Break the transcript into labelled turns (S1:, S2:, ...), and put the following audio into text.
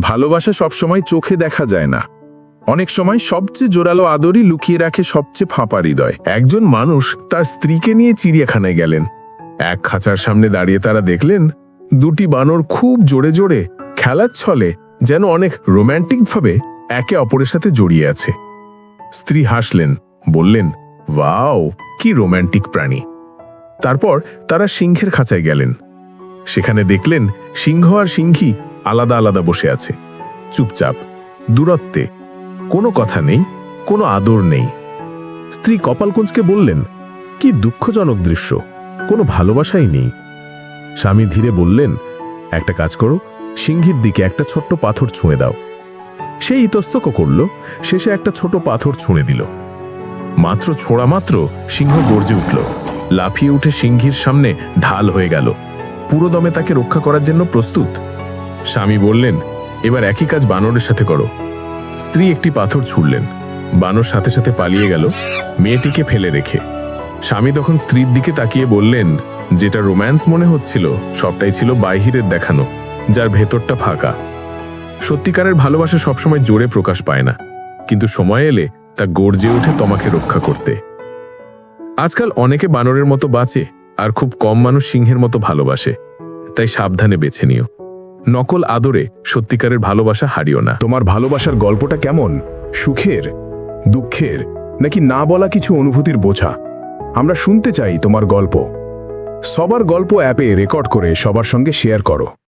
S1: ভালোবাসা সবসময় চোখে দেখা যায় না। অনেক সময় সবচেয়ে জোরালো আদরই লুকিয়ে রাখে সবচেয়ে ফাঁপা হৃদয়। একজন মানুষ তার স্ত্রীকে নিয়ে চিড়িয়াখানায় গেলেন। এক খাঁচার সামনে দাঁড়িয়ে তারা দেখলেন, দুটি বানর খুব জোরে জোরে খেলার ছলে যেন অনেক রোম্যান্টিকভাবে একে অপরের সাথে জড়িয়ে আছে। স্ত্রী হাসলেন, বললেন, ওয়াও, কি রোম্যান্টিক প্রাণী। তারপর তারা সিংহের খাঁচায় গেলেন। সেখানে দেখলেন, সিংহ আর সিংহী আলাদা আলাদা বসে আছে। চুপচাপ, দূরত্বে, কোনো কথা নেই, কোনো আদর নেই। স্ত্রী কপালকুঞ্জকে বললেন, কি দুঃখজনক দৃশ্য, কোনো ভালোবাসাই নেই। স্বামী ধীরে বললেন, একটা কাজ করো, সিংহীর দিকে একটা ছোট্ট পাথর ছুঁড়ে দাও। সে ইতস্তক করল, শেষে একটা ছোট পাথর ছুঁড়ে দিল। মাত্র ছোড়া মাত্র সিংহ গর্জে উঠল। লাফিয়ে উঠে সিংহীর সামনে ঢাল হয়ে গেল। পুরো দমে তাকে রক্ষা করার জন্য প্রস্তুত। স্বামী বললেন, এবার একই কাজ বানরের সাথে করো। স্ত্রী একটি পাথর ছুড়লেন। বানর সাথে সাথে পালিয়ে গেল, মেয়েটিকে ফেলে রেখে। স্বামী তখন স্ত্রীর দিকে তাকিয়ে বললেন, যেটা রোম্যান্স মনে হচ্ছিল, সবটাই ছিল বাইহিরের দেখানো, যার ভেতরটা ফাঁকা। সত্যিকারের ভালোবাসা সবসময় জোরে প্রকাশ পায় না, কিন্তু সময় এলে তা গর্জে ওঠে তোমাকে রক্ষা করতে। আজকাল অনেকে বানরের মতো বাঁচে, আর খুব কম মানুষ সিংহের মতো ভালোবাসে, তাই সাবধানে বেছে নিও। নকল আদরে সত্যিকারের ভালোবাসা হারিও না।
S2: তোমার ভালোবাসার গল্পটা কেমন? সুখের? দুঃখের? নাকি না বলা কিছু অনুভূতির বোঝা? আমরা শুনতে চাই তোমার গল্প। সবার গল্প অ্যাপে রেকর্ড করে সবার সঙ্গে শেয়ার করো।